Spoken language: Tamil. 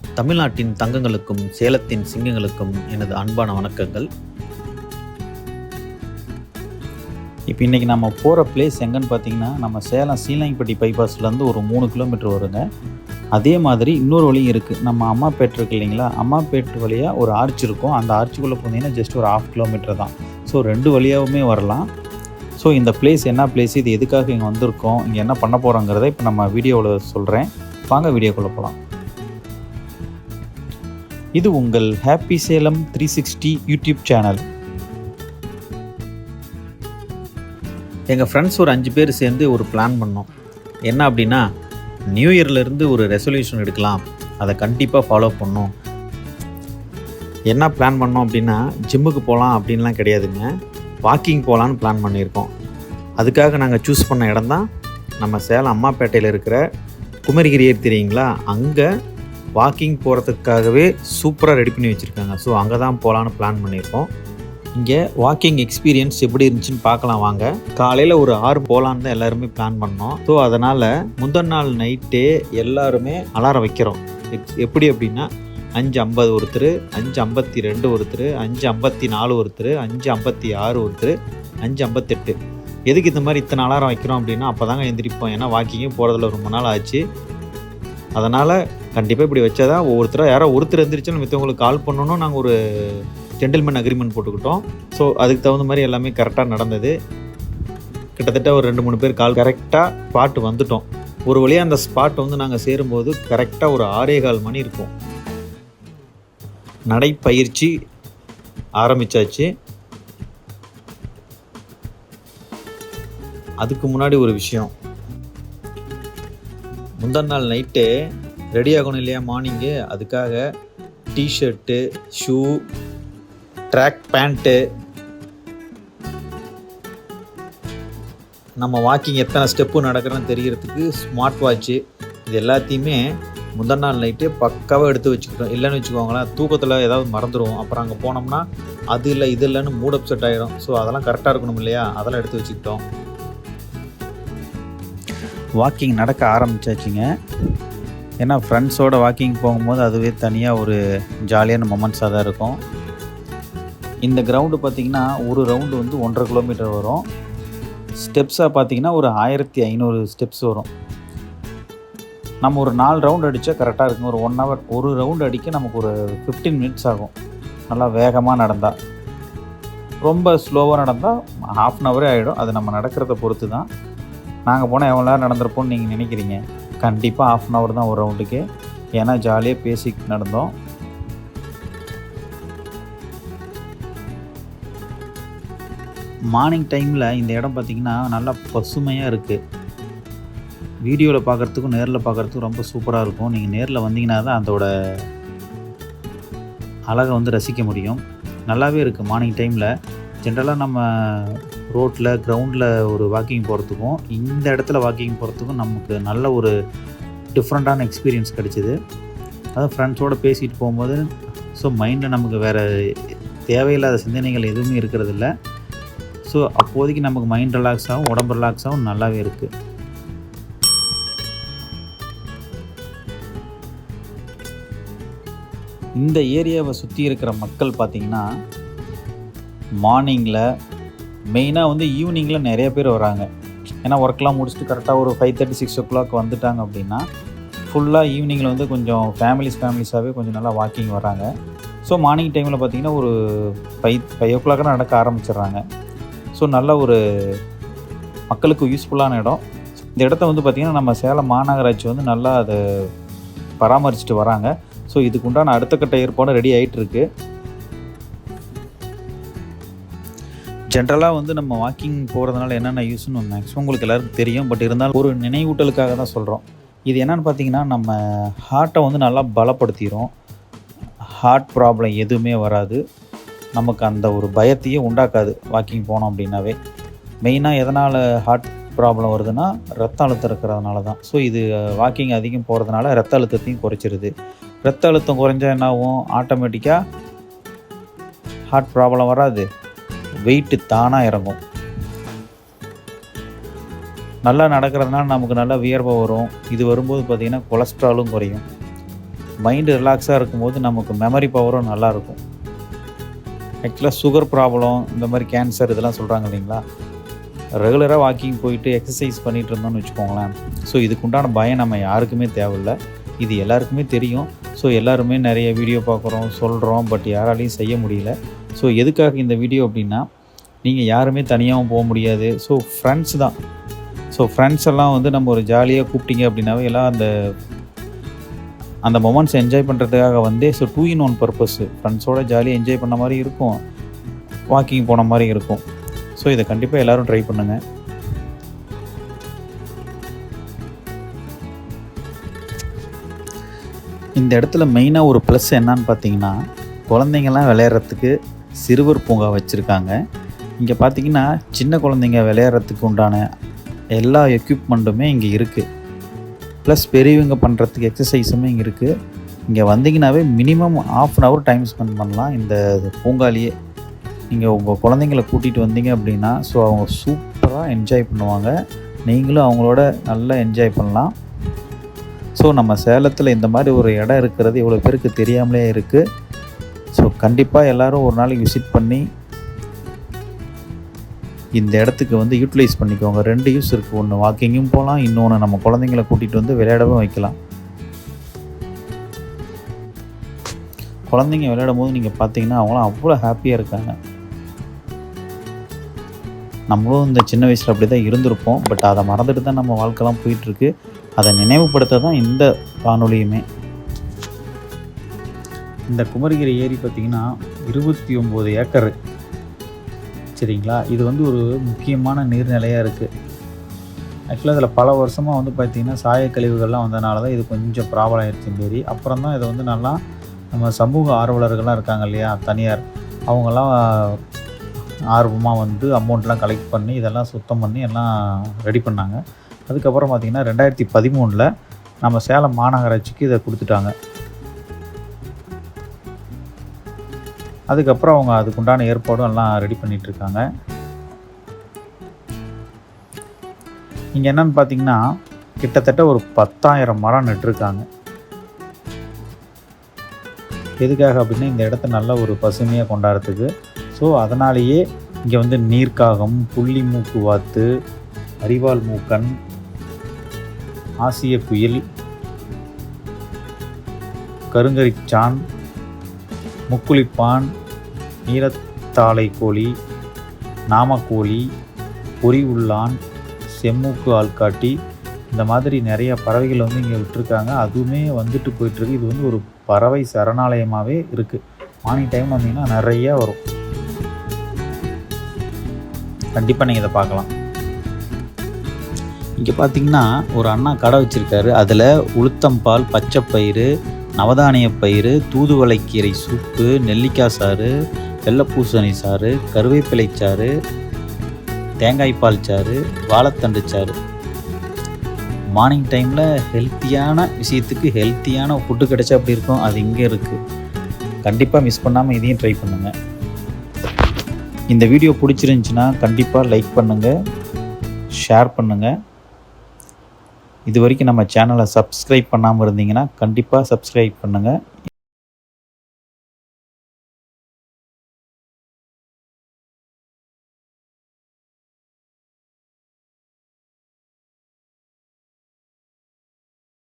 தமிழ்நாட்டின் தங்கங்களுக்கும் சேலத்தின் சிங்கங்களுக்கும் எனது அன்பான வணக்கங்கள். இப்போ இன்றைக்கி நம்ம போகிற பிளேஸ் எங்கன்னு பார்த்தீங்கன்னா நம்ம சேலம் சீலாங்கிப்பட்டி பைபாஸ்லேருந்து ஒரு மூணு கிலோமீட்டர் வருங்க. அதே மாதிரி இன்னொரு வழியும் இருக்குது நம்ம அம்மாப்பேட் இருக்கு இல்லைங்களா? அம்மாப்பேட் வழியாக ஒரு ஆர்ச் இருக்கும். அந்த ஆர்ச்சுக்குள்ளே போனீங்கன்னா ஜஸ்ட் ஒரு ஆஃப் கிலோமீட்டர் தான். ஸோ ரெண்டு வழியாகவுமே வரலாம். ஸோ இந்த பிளேஸ் என்ன பிளேஸ் இது எதுக்காக இங்கே வந்திருக்கோம்? இங்கே என்ன பண்ண போகிறோங்கிறத இப்போ நம்ம வீடியோவில் சொல்கிறேன் வாங்க வீடியோக்குள்ளே போகலாம் இது உங்கள் happy Salem three sixty YouTube channel எங்கள் ஃப்ரெண்ட்ஸ் ஒரு அஞ்சு பேர் சேர்ந்து ஒரு பிளான் பண்ணோம். என்ன அப்படின்னா நியூ இயர்லேருந்து ஒரு ரெசல்யூஷன் எடுக்கலாம். அதை கண்டிப்பாக ஃபாலோ பண்ணோம். என்ன பிளான் பண்ணோம் அப்படின்னா ஜிம்முக்கு போகலாம் அப்படின்லாம் கிடையாதுங்க. வாக்கிங் போகலான்னு பிளான் பண்ணியிருக்கோம். அதுக்காக நாங்கள் சூஸ் பண்ண இடம் தான் நம்ம சேலம் அம்மாப்பேட்டையில் இருக்கிற குமரிகிரியர் தெரியுங்களா? அங்கே வாக்கிங் போகிறதுக்காகவே சூப்பராக ரெடி பண்ணி வச்சுருக்காங்க. ஸோ அங்கே தான் போகலான்னு பிளான் பண்ணியிருக்கோம். இங்கே வாக்கிங் எக்ஸ்பீரியன்ஸ் எப்படி இருந்துச்சுன்னு பார்க்கலாம் வாங்க. காலையில் ஒரு ஆறு போகலான்னு தான் எல்லாருமே பிளான் பண்ணோம். ஸோ அதனால் முந்தன் நாள் நைட்டே எல்லாருமே அலாரம் வைக்கிறோம். எக்ஸ்- எப்படி அப்படின்னா அஞ்சு ஐம்பது ஒருத்தர் அஞ்சு ஐம்பத்தி ரெண்டு ஒருத்தர் அஞ்சு ஐம்பத்தி நாலு ஒருத்தர் அஞ்சு ஐம்பத்தி ஆறு ஒருத்தர் அஞ்சு ஐம்பத்தெட்டு. எதுக்கு இந்த மாதிரி இத்தனை அலாரம் வைக்கிறோம் அப்படின்னா அப்போ தாங்க எந்திரிப்போம். ஏன்னா வாக்கிங்கே போகிறதுல ரொம்ப நாள் ஆச்சு. அதனால் கண்டிப்பாக இப்படி வச்சாதான் ஒவ்வொருத்தராக யாரோ ஒருத்தர் எந்திரிச்சாலும் மித்தவங்களுக்கு கால் பண்ணணும் நாங்கள் ஒரு ஜென்டில்மேன் அக்ரிமெண்ட் போட்டுக்கிட்டோம். ஸோ அதுக்கு தகுந்த மாதிரி எல்லாமே கரெக்டாக நடந்தது. கிட்டத்தட்ட ஒரு ரெண்டு மூணு பேர் கால் கரெக்டாக ஸ்பாட் வந்துட்டோம். ஒரு வழியாக அந்த ஸ்பாட் வந்து நாங்கள் சேரும்போது கரெக்டாக ஒரு ஆறே கால் மணி இருக்கும். நடைப்பயிற்சி ஆரம்பிச்சாச்சு. அதுக்கு முன்னாடி ஒரு விஷயம். முந்தன நாள் நைட்டு ரெடி ஆகணும் இல்லையா மார்னிங்கு அதுக்காக t shirt shoe track pant நம்ம வாக்கிங் எத்தனை ஸ்டெப்பு நடக்கிறோன்னு தெரிகிறதுக்கு ஸ்மார்ட் வாட்ச்சு இது எல்லாத்தையுமே முந்தன நாள் நைட்டு பக்காவாக எடுத்து வச்சுக்கிட்டோம். இல்லைன்னு வச்சுக்கோங்களேன் தூக்கத்தில் ஏதாவது மறந்துடுவோம் அப்புறம் அங்கே போனோம்னா அது இல்லை இது இல்லைன்னு மூட் அப்செட் ஆகிடும் ஸோ அதெல்லாம் கரெக்டாக இருக்கணும் இல்லையா? அதெல்லாம் எடுத்து வச்சுக்கிட்டோம். வாக்கிங் நடக்க ஆரம்பிச்சாச்சுங்க. ஏன்னா ஃப்ரெண்ட்ஸோட வாக்கிங் போகும்போது அதுவே தனியாக ஒரு ஜாலியான மொமெண்ட்ஸாக தான் இருக்கும். இந்த கிரவுண்டு பார்த்திங்கன்னா ஒரு ரவுண்டு வந்து ஒன்றரை கிலோமீட்டர் வரும். ஸ்டெப்ஸாக பார்த்தீங்கன்னா ஒரு ஆயிரத்தி ஐநூறு ஸ்டெப்ஸ் வரும். நம்ம ஒரு நாலு ரவுண்ட் அடித்தா கரெக்டாக இருக்கும் ஒரு ஒன் ஹவர் ஒரு ரவுண்டு அடிக்க நமக்கு ஒரு ஃபிஃப்டீன் மினிட்ஸ் ஆகும். நல்லா வேகமாக நடந்தால் ரொம்ப ஸ்லோவாக நடந்தால் ஹாஃப் அன் ஹவரே ஆகிடும் அது நம்ம நடக்கிறத பொறுத்து தான் நாங்கள் போனால் எவ்வளோ நேரம் நடந்திருப்போம்னு நீங்கள் நினைக்கிறீங்க? கண்டிப்பாக ஆஃப் அன் ஹவர் தான் ஒரு ரவுண்டுக்கு ஏன்னா ஜாலியாக பேசி நடந்தோம். மார்னிங் டைமில் இந்த இடம் பார்த்திங்கன்னா நல்லா பசுமையாக இருக்குது வீடியோவில் பார்க்குறதுக்கும் நேரில் பார்க்குறதுக்கும் ரொம்ப சூப்பராக இருக்கும். நீங்கள் நேரில் வந்தீங்கன்னா தான் அதோட அழகை வந்து ரசிக்க முடியும். நல்லாவே இருக்குது மார்னிங் டைமில் ஜென்ரலாக நம்ம ரோட்டில் கிரவுண்டில் ஒரு வாக்கிங் போகிறதுக்கும் இந்த இடத்துல வாக்கிங் போகிறதுக்கும் நமக்கு நல்ல ஒரு டிஃப்ரெண்ட்டான எக்ஸ்பீரியன்ஸ் கிடச்சிது. அதாவது ஃப்ரெண்ட்ஸோடு பேசிட்டு போகும்போது ஸோ மைண்டில் நமக்கு வேறு தேவையில்லாத சிந்தனைகள் எதுவுமே இருக்கிறதில்ல. ஸோ அப்போதைக்கு நமக்கு மைண்ட் ரிலாக்ஸ் ஆகும் உடம்பு ரிலாக்ஸ் ஆகும் நல்லாவே இருக்குது இந்த ஏரியாவை சுற்றி இருக்கிற மக்கள் பார்த்திங்கன்னா மார்னிங்கில் மெயினாக வந்து ஈவினிங்கில் நிறைய பேர் வராங்க. ஏன்னா ஒர்க்லாம் முடிச்சுட்டு கரெக்டாக ஒரு five thirty six o'clock வந்துட்டாங்க அப்படின்னா ஃபுல்லாக ஈவினிங்கில் வந்து கொஞ்சம் ஃபேமிலிஸ் ஃபேமிலிஸாகவே கொஞ்சம் நல்லா வாக்கிங் வராங்க ஸோ மார்னிங் டைமில் பார்த்திங்கன்னா ஒரு ஃபைவ் ஃபைவ் ஓ கிளாக் நடக்க ஆரம்பிச்சிடுறாங்க. ஸோ நல்ல ஒரு மக்களுக்கு யூஸ்ஃபுல்லான இடம். இந்த இடத்த வந்து பார்த்திங்கன்னா நம்ம சேலம் மாநகராட்சி வந்து நல்லா அதை பராமரிச்சுட்டு வராங்க. ஸோ இதுக்கு உண்டான அடுத்த கட்ட ஏற்பாடு ரெடி ஆகிட்டுருக்கு ஜென்ரலாக வந்து நம்ம வாக்கிங் போகிறதுனால என்னென்ன யூஸ்னு மேக்ஸிமம் உங்களுக்கு எல்லாருக்கும் தெரியும். பட் இருந்தாலும் ஒரு நினைவூட்டலுக்காக தான் சொல்கிறோம் இது என்னென்னு பார்த்தீங்கன்னா நம்ம ஹார்ட்டை வந்து நல்லா பலப்படுத்திடும் ஹார்ட் ப்ராப்ளம் எதுவுமே வராது. நமக்கு அந்த ஒரு பயத்தையே உண்டாக்காது வாக்கிங் போனோம் அப்படின்னாவே. மெயினாக எதனால் ஹார்ட் ப்ராப்ளம் வருதுன்னா ரத்த அழுத்தம் இருக்கிறதுனால தான். ஸோ இது வாக்கிங் அதிகம் போகிறதுனால ரத்த அழுத்தத்தையும் குறைச்சிருது. ரத்த அழுத்தம் குறைஞ்சா என்னாகும்? ஆட்டோமேட்டிக்காக ஹார்ட் ப்ராப்ளம் வராது. வெயிட்டு தானாக இறங்கும். நல்லா நடக்கிறதுனால நமக்கு நல்லா வியர்வை வரும். இது வரும்போது பார்த்திங்கன்னா கொலஸ்ட்ராலும் குறையும். மைண்டு ரிலாக்ஸாக இருக்கும்போது நமக்கு மெமரி பவரும் நல்லாயிருக்கும் ஆக்சுவலாக சுகர் ப்ராப்ளம் இந்த மாதிரி கேன்சர் இதெல்லாம் சொல்கிறாங்க இல்லைங்களா? ரெகுலராக வாக்கிங் போயிட்டு எக்ஸசைஸ் பண்ணிகிட்டு இருந்தோம்னு வச்சுக்கோங்களேன். ஸோ இதுக்குண்டான பயம் நம்ம யாருக்குமே தேவையில்ல. இது எல்லாருக்குமே தெரியும். ஸோ எல்லாருமே நிறைய வீடியோ பார்க்குறோம் சொல்கிறோம் பட் யாராலையும் செய்ய முடியல. ஸோ எதுக்காக இந்த வீடியோ அப்படின்னா நீங்கள் யாருமே தனியாகவும் போக முடியாது. ஸோ ஃப்ரெண்ட்ஸ் தான். ஸோ ஃப்ரெண்ட்ஸ் எல்லாம் வந்து நம்ம ஒரு ஜாலியாக கூப்பிட்டீங்க அப்படின்னாவே எல்லாம் அந்த அந்த மொமெண்ட்ஸ் என்ஜாய் பண்ணுறதுக்காக வந்து so two in one purpose ஃப்ரெண்ட்ஸோட ஜாலியாக என்ஜாய் பண்ண மாதிரி இருக்கும். வாக்கிங் போன மாதிரி இருக்கும். ஸோ இதை கண்டிப்பாக எல்லோரும் ட்ரை பண்ணுங்கள் இந்த இடத்துல மெயினாக ஒரு ப்ளஸ் என்னன்னு பார்த்தீங்கன்னா குழந்தைங்கள்லாம் விளையாடுறதுக்கு சிறுவர் பூங்கா வச்சுருக்காங்க. இங்கே பார்த்தீங்கன்னா சின்ன குழந்தைங்க விளையாடுறதுக்கு உண்டான எல்லா எக்யூப்மெண்ட்டுமே இங்கே இருக்குது ப்ளஸ் பெரியவங்க பண்ணுறதுக்கு எக்ஸசைஸுமே இங்கே இருக்குது இங்கே வந்தீங்கன்னாவே minimum of an hour time spend பண்ணலாம். இந்த பூங்காலியே நீங்கள் உங்கள் குழந்தைங்கள கூட்டிகிட்டு வந்தீங்க அப்படின்னா ஸோ அவங்க சூப்பராக என்ஜாய் பண்ணுவாங்க. நீங்களும் அவங்களோட நல்லா என்ஜாய் பண்ணலாம். ஸோ நம்ம சேலத்தில் இந்த மாதிரி ஒரு இடம் இருக்கிறது இவ்வளோ பேருக்கு தெரியாமலே இருக்குது ஸோ கண்டிப்பாக எல்லோரும் ஒரு நாளைக்கு விசிட் பண்ணி இந்த இடத்துக்கு வந்து யூட்டிலைஸ் பண்ணிக்கோங்க. ரெண்டு யூஸ் இருக்குது ஒன்று வாக்கிங்கும் போகலாம் இன்னொன்று நம்ம குழந்தைங்கள கூட்டிகிட்டு வந்து விளையாடவும் வைக்கலாம். குழந்தைங்க விளையாடும் போது நீங்கள் பார்த்தீங்கன்னா அவங்களாம் அவ்வளோ ஹாப்பியாக இருக்காங்க. நம்மளும் இந்த சின்ன வயசில் அப்படி தான் இருந்திருப்போம். பட் அதை மறந்துட்டு தான் நம்ம வாழ்க்கைலாம் போயிட்டுருக்கு. அதை நினைவுபடுத்த தான் இந்த வானொலியுமே இந்த குமரிகிரி ஏரி பார்த்திங்கன்னா இருபத்தி ஒம்பது ஏக்கர். சரிங்களா இது வந்து ஒரு முக்கியமான நீர்நிலையாக இருக்குது ஆக்சுவலாக இதில் பல வருஷமாக வந்து பார்த்திங்கன்னா சாயக்கழிவுகள்லாம் வந்தனால தான் இது கொஞ்சம் ப்ராப்ளம் ஆயிடுச்சு இந்த அப்புறம் தான் இதை வந்து நல்லா நம்ம சமூக ஆர்வலர்கள்லாம் இருக்காங்க இல்லையா தனியார். அவங்கெல்லாம் ஆர்வமாக வந்து அமௌண்ட்லாம் கலெக்ட் பண்ணி இதெல்லாம் சுத்தம் பண்ணி எல்லாம் ரெடி பண்ணாங்க. அதுக்கப்புறம் பார்த்திங்கன்னா ரெண்டாயிரத்தி பதிமூணில் நம்ம சேலம் மாநகராட்சிக்கு இதை கொடுத்துட்டாங்க. அதுக்கப்புறம் அவங்க அதுக்குண்டான ஏற்பாடும் எல்லாம் ரெடி பண்ணிகிட்ருக்காங்க இங்கே என்னன்னு பார்த்தீங்கன்னா கிட்டத்தட்ட ஒரு பத்தாயிரம் மரம் நட்டுருக்காங்க. எதுக்காக அப்படின்னா இந்த இடத்த நல்ல ஒரு பசுமையாக கொண்டாடுறதுக்கு. ஸோ அதனாலேயே இங்கே வந்து நீர்க்காகம் புள்ளி மூக்கு வாத்து அரிவாள் மூக்கன் ஆசிய குயில் கருங்கரிச்சான் முக்குளிப்பான் நீலத்தாளை கோழி நாமக்கோழி பொறி உள்ளான் செம்மூக்கு ஆள்காட்டி இந்த மாதிரி நிறைய பறவைகள் வந்து இங்கே விட்டுருக்காங்க. அதுவுமே வந்துட்டு போயிட்டுருக்கு. இது வந்து ஒரு பறவை சரணாலயமாகவே இருக்குது மார்னிங் டைம் வந்தீங்கன்னா நிறையா வரும். கண்டிப்பாக நீங்கள் இதை பார்க்கலாம். இங்கே பார்த்தீங்கன்னா ஒரு அண்ணா கடை வச்சுருக்காரு. அதில் உளுத்தம்பால் பச்சைப்பயிறு நவதானிய பயிறு தூதுவளைக்கீரை சூப்பு நெல்லிக்காய் சாறு வெள்ளைப்பூசணி சாறு கருவேப்பிலை சாறு தேங்காய் பால் சாறு வாழைத்தண்டு சாறு. மார்னிங் டைமில் ஹெல்த்தியான விஷயத்துக்கு ஹெல்த்தியான ஃபுட்டு கிடைச்சா அப்படி இருக்கும்? அது இங்கே இருக்குது கண்டிப்பாக மிஸ் பண்ணாமல் இதையும் ட்ரை பண்ணுங்கள் இந்த வீடியோ பிடிச்சிருந்துச்சின்னா கண்டிப்பாக லைக் பண்ணுங்கள் ஷேர் பண்ணுங்கள் இது வரைக்கும் நம்ம சேனலை சப்ஸ்கிரைப் பண்ணாமல் இருந்தீங்கன்னா கண்டிப்பாக சப்ஸ்கிரைப் பண்ணுங்கள்